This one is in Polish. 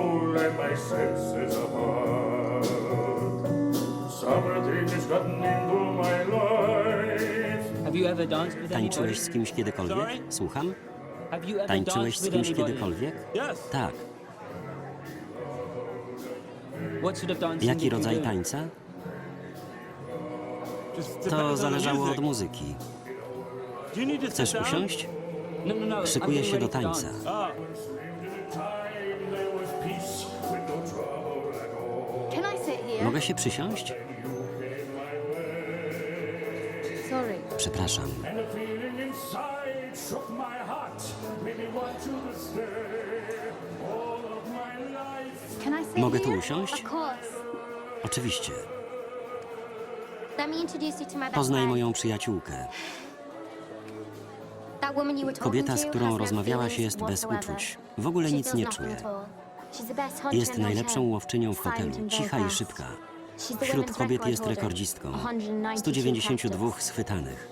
my senses apart. Something has gotten into my life. Have you ever danced with Tańczyłeś z kimś kiedykolwiek? Sorry? Słucham? Have you ever Tańczyłeś danced z with kimś anybody? kiedykolwiek? Yes. Tak. What sort of dancing Jaki did you rodzaj do? tańca? Just depends To the zależało music. od muzyki. Do you need to sit Chcesz down? usiąść? No, no, no. Szykuję się do ready to tańca. dance. Ah, Mogę się przysiąść? Sorry. Przepraszam. Can I sit Mogę tu here? usiąść? Of course. Oczywiście. Let me introduce you to my best Poznaj friend. moją przyjaciółkę. That woman you were talking Kobieta, z to którą has no rozmawiałaś, feelings jest bez whatsoever. uczuć. W ogóle She nic feels nie nothing czuje. at all. Jest najlepszą łowczynią w hotelu. Cicha i szybka. Wśród kobiet jest rekordzistką. 192 192 captures. schwytanych.